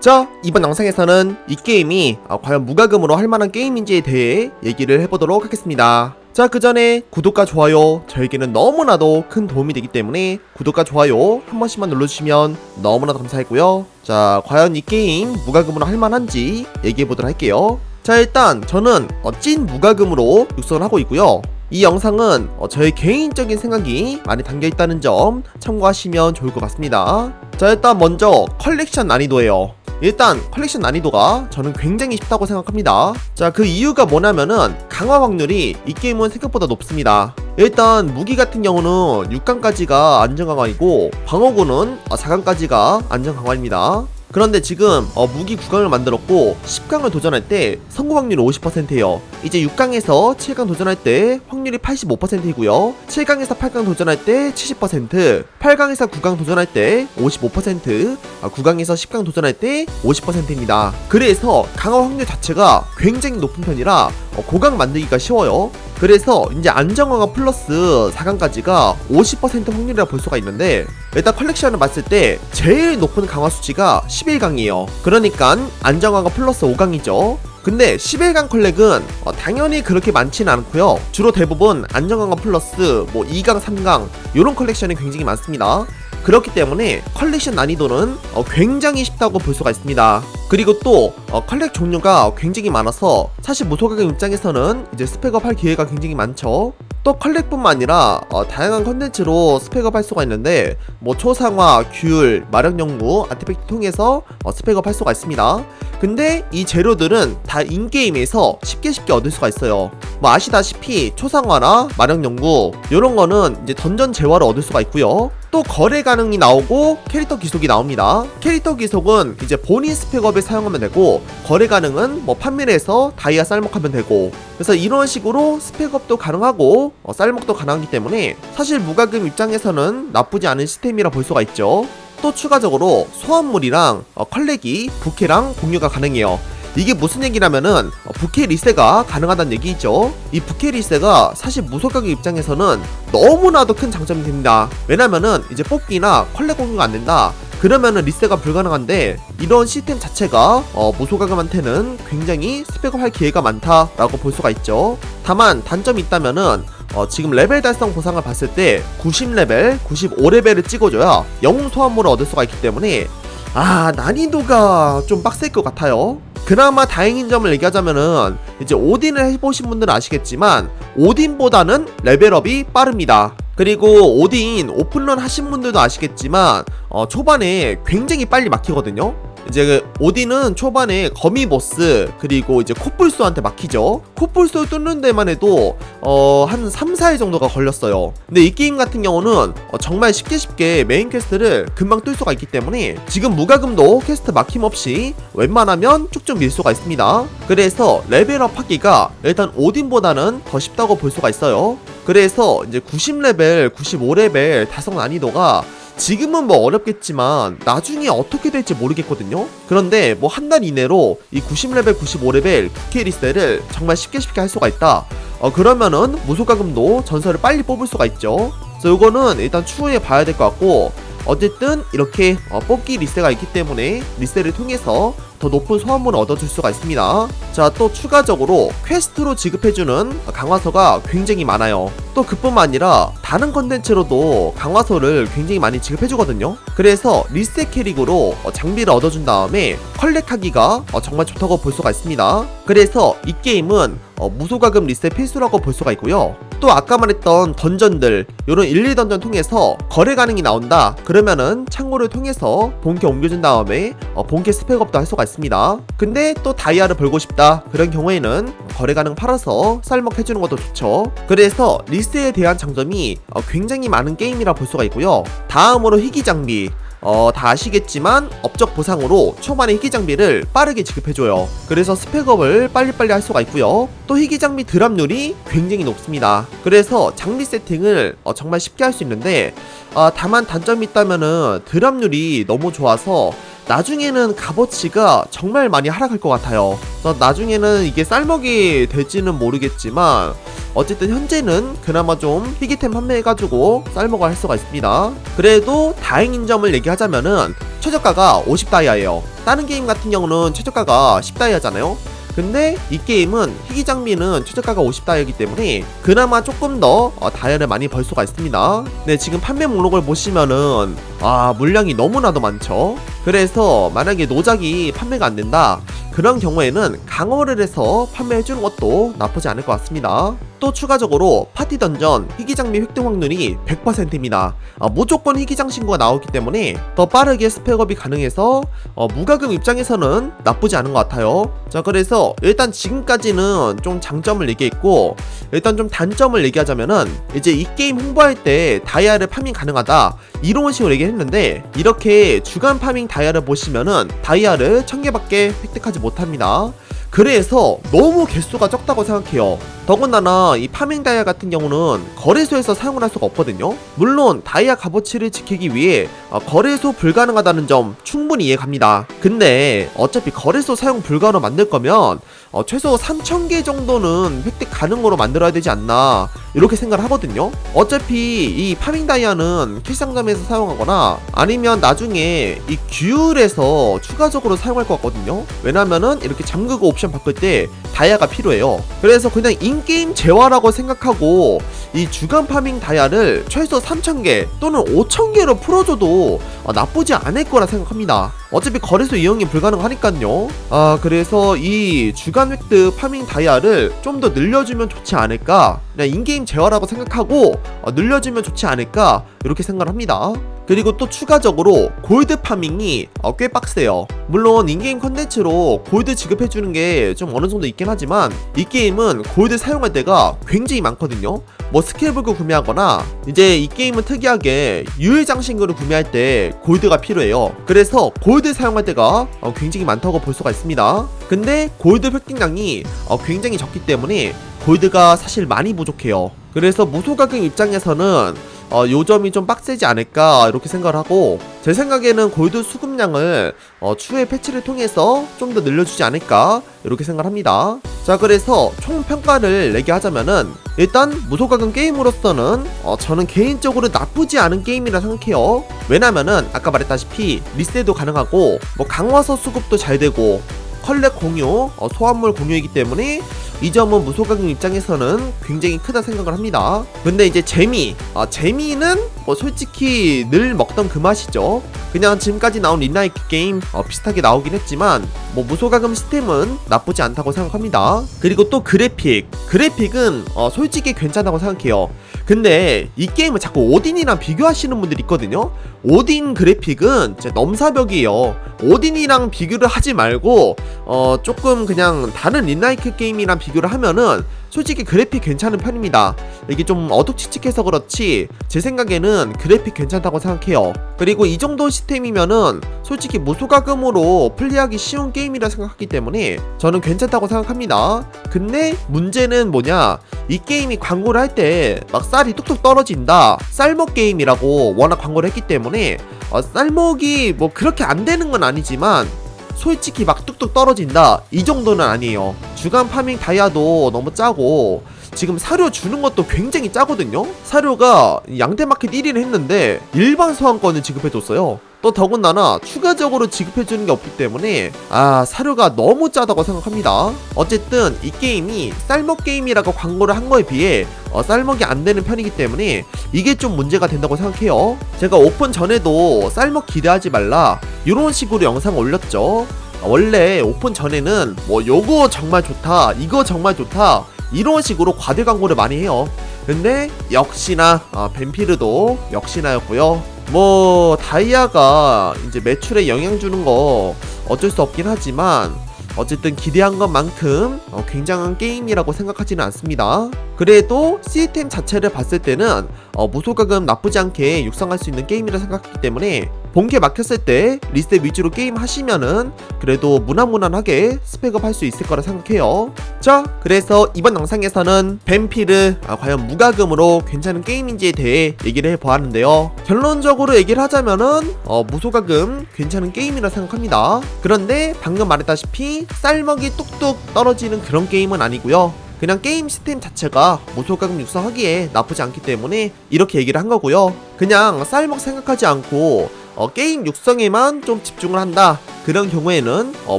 자, 이번 영상에서는 이 게임이 아, 과연 무과금으로 할 만한 게임인지에 대해 얘기를 해보도록 하겠습니다. 자, 그 전에 구독과 좋아요, 저에게는 너무나도 큰 도움이 되기 때문에 구독과 좋아요 한 번씩만 눌러주시면 너무나 감사하고요. 자, 과연 이 게임 무과금으로 할 만한지 얘기해보도록 할게요. 자, 일단 저는 어, 찐 무과금으로 육성을 하고 있고요. 이 영상은 어, 저의 개인적인 생각이 많이 담겨 있다는 점 참고하시면 좋을 것 같습니다. 자, 일단 먼저 컬렉션 난이도예요. 일단 컬렉션 난이도가 저는 굉장히 쉽다고 생각합니다. 자, 그 이유가 뭐냐면은 강화 확률이 이 게임은 생각보다 높습니다. 일단 무기 같은 경우는 6강까지가 안전 강화이고 방어구는 4강까지가 안전 강화입니다. 그런데 지금 어, 무기 9강을 만들었고 10강을 도전할 때 성공 확률이 50%예요. 이제 6강에서 7강 도전할 때 확률이 85%이고요. 7강에서 8강 도전할 때 70%, 8강에서 9강 도전할 때 55%, 아, 9강에서 10강 도전할 때 50%입니다. 그래서 강화 확률 자체가 굉장히 높은 편이라 어, 고강 만들기가 쉬워요. 그래서 이제 안정화가 플러스 4강까지가 50% 확률이라 볼 수가 있는데 일단 컬렉션을 봤을 때 제일 높은 강화 수치가 11강이에요. 그러니까 안정화가 플러스 5강이죠. 근데 11강 컬렉은 어, 당연히 그렇게 많지는 않고요. 주로 대부분 안정화가 플러스 뭐 2강, 3강 이런 컬렉션이 굉장히 많습니다. 그렇기 때문에 컬렉션 난이도는 어, 굉장히 쉽다고 볼 수가 있습니다. 그리고 또 어, 컬렉 종류가 굉장히 많아서 사실 무소가격 입장에서는 이제 스펙업 할 기회가 굉장히 많죠. 또 컬렉뿐만 아니라 어, 다양한 컨텐츠로 스펙업 할 수가 있는데 뭐 초상화, 귤, 마력 연구, 아티팩트 통해서 어, 스펙업 할 수가 있습니다. 근데 이 재료들은 다 인게임에서 쉽게 쉽게 얻을 수가 있어요. 뭐 아시다시피 초상화나 마력 연구 이런 거는 이제 던전 재화로 얻을 수가 있고요. 또 거래 가능이 나오고 캐릭터 기속이 나옵니다. 캐릭터 기속은 이제 본인 스펙업에 사용하면 되고 거래 가능은 뭐 판매를 해서 다이아 쌀먹하면 되고 그래서 이런 식으로 스펙업도 가능하고 어, 쌀먹도 가능하기 때문에 사실 무과금 입장에서는 나쁘지 않은 시스템이라 볼 수가 있죠. 또 추가적으로 소환물이랑 어, 컬렉이 부캐랑 공유가 가능해요. 이게 무슨 얘기냐면은 어, 부캐 리세가 가능하다는 얘기죠. 이 부캐 리세가 사실 무소가격 입장에서는 너무나도 큰 장점이 됩니다. 왜냐면은 이제 뽑기나 컬렉 공유가 안 된다. 그러면은 리세가 불가능한데 이런 시스템 자체가 어, 무소가금한테는 굉장히 스펙업 할 기회가 많다라고 볼 수가 있죠. 다만 단점이 있다면은 어, 지금 레벨 달성 보상을 봤을 때 90레벨, 95레벨을 찍어줘야 영웅 소환물을 얻을 수가 있기 때문에 아 난이도가 좀 빡셀 것 같아요. 그나마 다행인 점을 얘기하자면은 이제 오딘을 해보신 분들은 아시겠지만 오딘보다는 레벨업이 빠릅니다. 그리고 오딘 오픈런 하신 분들도 아시겠지만 어, 초반에 굉장히 빨리 막히거든요. 이제 그 오딘은 초반에 거미 보스 그리고 이제 코뿔소한테 막히죠. 코뿔소 뚫는 데만 해도 어 한 3, 4일 정도가 걸렸어요. 근데 이 게임 같은 경우는 어, 정말 쉽게 쉽게 메인 퀘스트를 금방 뚫 수가 있기 때문에 지금 무과금도 퀘스트 막힘 없이 웬만하면 쭉쭉 밀 수가 있습니다. 그래서 레벨업 하기가 일단 오딘보다는 더 쉽다고 볼 수가 있어요. 그래서 이제 90레벨, 95레벨 달성 난이도가 지금은 뭐 어렵겠지만 나중에 어떻게 될지 모르겠거든요. 그런데 뭐 한 달 이내로 이 90레벨, 95레벨 부캐 리셀을 정말 쉽게 쉽게 할 수가 있다. 어 그러면은 무소가금도 전설을 빨리 뽑을 수가 있죠. 그래서 이거는 일단 추후에 봐야 될 것 같고 어쨌든 이렇게 어, 뽑기 리세가 있기 때문에 리세를 통해서 더 높은 소환물을 얻어줄 수가 있습니다. 자, 또 추가적으로 퀘스트로 지급해주는 강화서가 굉장히 많아요. 또 그뿐만 아니라 다른 컨텐츠로도 강화서를 굉장히 많이 지급해주거든요. 그래서 리셋 캐릭으로 어, 장비를 얻어준 다음에 컬렉하기가 어, 정말 좋다고 볼 수가 있습니다. 그래서 이 게임은 어, 무소가금 리셋 필수라고 볼 수가 있고요. 또 아까 말했던 던전들 요런 1, 2던전 통해서 거래 가능이 나온다. 그러면은 창고를 통해서 본캐 옮겨준 다음에 어, 본캐 스펙업도 할 수가 있습니다. 근데 또 다이아를 벌고 싶다. 그런 경우에는 거래 가능 팔아서 쌀먹 해주는 것도 좋죠. 그래서 리스에 대한 장점이 어, 굉장히 많은 게임이라 볼 수가 있고요. 다음으로 희귀 장비 어, 다 아시겠지만 업적 보상으로 초반에 희귀 장비를 빠르게 지급해줘요. 그래서 스펙업을 빨리빨리 할 수가 있고요. 또 희귀 장비 드랍률이 굉장히 높습니다. 그래서 장비 세팅을 어, 정말 쉽게 할 수 있는데 어, 다만 단점이 있다면은 드랍률이 너무 좋아서 나중에는 값어치가 정말 많이 하락할 것 같아요. 나중에는 이게 쌀먹이 될지는 모르겠지만 어쨌든 현재는 그나마 좀 희귀템 판매해가지고 쌀먹어 할 수가 있습니다. 그래도 다행인 점을 얘기하자면은 최저가가 50다이아예요. 다른 게임 같은 경우는 최저가가 10다이아잖아요. 근데 이 게임은 희귀 장비는 최저가가 50다이아이기 때문에 그나마 조금 더 어, 다이아를 많이 벌 수가 있습니다. 네, 지금 판매 목록을 보시면은 아 물량이 너무나도 많죠. 그래서 만약에 노작이 판매가 안 된다. 그런 경우에는 강화를 해서 판매해 주는 것도 나쁘지 않을 것 같습니다. 또 추가적으로 파티 던전 희귀 장비 획득 확률이 100%입니다. 아, 무조건 희귀장 신고가 나오기 때문에 더 빠르게 스펙업이 가능해서 어, 무가금 입장에서는 나쁘지 않은 것 같아요. 자 그래서 일단 지금까지는 좀 장점을 얘기했고 일단 좀 단점을 얘기하자면은 이제 이 게임 홍보할 때 다이아를 파밍 가능하다 이런 식으로 얘기했는데 이렇게 주간 파밍 다이아를 보시면은 다이아를 1000개밖에 획득하지 못합니다. 그래서 너무 개수가 적다고 생각해요. 더군다나 이 파밍 다이아 같은 경우는 거래소에서 사용을 할 수가 없거든요. 물론 다이아 값어치를 지키기 위해 어, 거래소 불가능하다는 점 충분히 이해갑니다. 근데 어차피 거래소 사용 불가로 만들 거면 어, 최소 3,000개 정도는 획득 가능으로 만들어야 되지 않나 이렇게 생각을 하거든요. 어차피 이 파밍 다이아는 캐시상점에서 사용하거나 아니면 나중에 이 규율에서 추가적으로 사용할 것 같거든요. 왜냐면은 이렇게 잠그고 옵션 바꿀 때 다이아가 필요해요. 그래서 그냥 인게임 재화라고 생각하고 이 주간 파밍 다이아를 최소 3,000개 또는 5,000개로 풀어줘도 어, 나쁘지 않을 거라 생각합니다. 어차피 거래소 이용이 불가능하니까요. 아 그래서 이 주간 획득 파밍 다이아를 좀 더 늘려주면 좋지 않을까. 그냥 인게임 재화라고 생각하고 어, 늘려주면 좋지 않을까 이렇게 생각을 합니다. 그리고 또 추가적으로 골드 파밍이 어, 꽤 빡세요. 물론 인게임 컨텐츠로 골드 지급해주는 게 좀 어느 정도 있긴 하지만 이 게임은 골드 사용할 때가 굉장히 많거든요. 뭐 스킬북을 구매하거나 이제 이 게임은 특이하게 유일 장신구를 구매할 때 골드가 필요해요. 그래서 골드 사용할 때가 어, 굉장히 많다고 볼 수가 있습니다. 근데 골드 획득량이 어, 굉장히 적기 때문에 골드가 사실 많이 부족해요. 그래서 무소가격 입장에서는 어, 요점이 좀 빡세지 않을까 이렇게 생각을 하고 제 생각에는 골드 수급량을 어, 추후에 패치를 통해서 좀 더 늘려주지 않을까 이렇게 생각을 합니다. 자 그래서 총 평가를 내게 하자면은 일단 무소가금 게임으로서는 어, 저는 개인적으로 나쁘지 않은 게임이라 생각해요. 왜냐면은 아까 말했다시피 리셋도 가능하고 뭐 강화서 수급도 잘 되고 컬렉 공유, 어, 소환물 공유이기 때문에 이 점은 무소가금 입장에서는 굉장히 크다 생각을 합니다. 근데 이제 재미, 아, 재미는 뭐 솔직히 늘 먹던 그 맛이죠. 그냥 지금까지 나온 린라이크 게임 어, 비슷하게 나오긴 했지만 뭐 무소가금 시스템은 나쁘지 않다고 생각합니다. 그리고 또 그래픽, 그래픽은 어, 솔직히 괜찮다고 생각해요. 근데 이 게임을 자꾸 오딘이랑 비교하시는 분들이 있거든요. 오딘 그래픽은 진짜 넘사벽이에요. 오딘이랑 비교를 하지 말고 어 조금 그냥 다른 린라이크 게임이랑 비교를 하면은 솔직히 그래픽 괜찮은 편입니다. 이게 좀 어둑치직해서 그렇지 제 생각에는 그래픽 괜찮다고 생각해요. 그리고 이 정도 시스템이면은 솔직히 무소가금으로 플레이하기 쉬운 게임이라 생각하기 때문에 저는 괜찮다고 생각합니다. 근데 문제는 뭐냐? 이 게임이 광고를 할 때 막 쌀이 뚝뚝 떨어진다. 쌀먹 게임이라고 워낙 광고를 했기 때문에 어, 쌀먹이 뭐 그렇게 안 되는 건 아니지만 솔직히 막 뚝뚝 떨어진다 이 정도는 아니에요 주간 파밍 다이아도 너무 짜고 지금 사료 주는 것도 굉장히 짜거든요 사료가 양대마켓 1위를 했는데 일반 소환권을 지급해줬어요 또 더군다나 추가적으로 지급해주는 게 없기 때문에 아 사료가 너무 짜다고 생각합니다. 어쨌든 이 게임이 쌀먹 게임이라고 광고를 한 거에 비해 어, 쌀먹이 안 되는 편이기 때문에 이게 좀 문제가 된다고 생각해요. 제가 오픈 전에도 쌀먹 기대하지 말라 이런 식으로 영상 올렸죠. 원래 오픈 전에는 뭐 요거 정말 좋다 이거 정말 좋다 이런 식으로 과대 광고를 많이 해요. 근데 역시나 아, 뱀피르도 역시나였고요 뭐 다이아가 이제 매출에 영향 주는 거 어쩔 수 없긴 하지만 어쨌든 기대한 것만큼 어, 굉장한 게임이라고 생각하지는 않습니다. 그래도 시스템 자체를 봤을 때는 어, 무소가금 나쁘지 않게 육성할 수 있는 게임이라 생각하기 때문에 본캐 막혔을 때 리셋 위주로 게임 하시면은 그래도 무난무난하게 스펙업 할 수 있을 거라 생각해요. 자, 그래서 이번 영상에서는 뱀피르 아, 과연 무가금으로 괜찮은 게임인지에 대해 얘기를 해보았는데요. 결론적으로 얘기를 하자면은 어, 무소가금 괜찮은 게임이라 생각합니다. 그런데 방금 말했다시피 쌀먹이 뚝뚝 떨어지는 그런 게임은 아니고요. 그냥 게임 시스템 자체가 무소가금 육성하기에 나쁘지 않기 때문에 이렇게 얘기를 한 거고요. 그냥 쌀먹 생각하지 않고 어, 게임 육성에만 좀 집중을 한다. 그런 경우에는 어,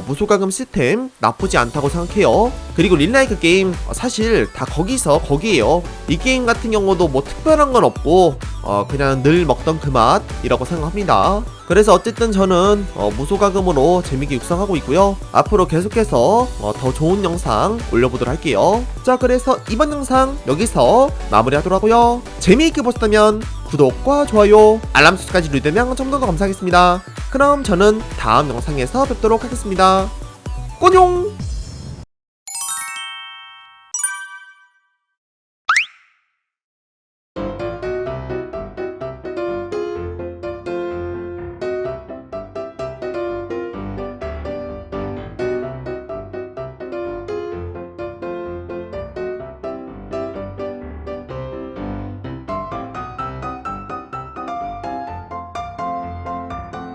무소가금 시스템 나쁘지 않다고 생각해요. 그리고 릴라이크 게임 어, 사실 다 거기서 거기에요. 이 게임 같은 경우도 뭐 특별한 건 없고 어, 그냥 늘 먹던 그 맛이라고 생각합니다. 그래서 어쨌든 저는 어, 무소가금으로 재밌게 육성하고 있고요. 앞으로 계속해서 어, 더 좋은 영상 올려보도록 할게요. 자, 그래서 이번 영상 여기서 마무리하도록 하고요. 재미있게 보셨다면 구독과 좋아요, 알람 설정까지 누르면 좀 더 감사하겠습니다. 그럼 저는 다음 영상에서 뵙도록 하겠습니다. 꼬뇽!